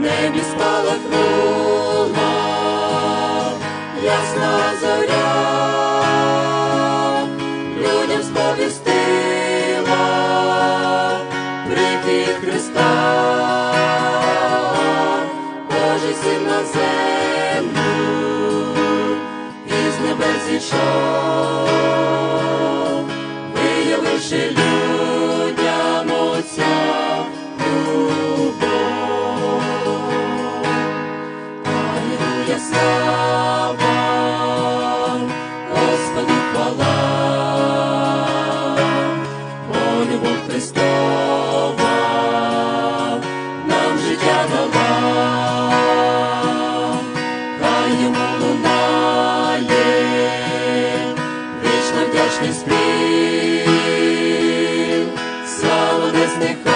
небі спалахнула ясна зоря, людям сповістила прихід Христа, Божий син на землю, із небес зійшов, виявивши Твоя Господи, хвала, О, любов Христова, нам життя дала, хай йому лунає, вдячний спів, слава не.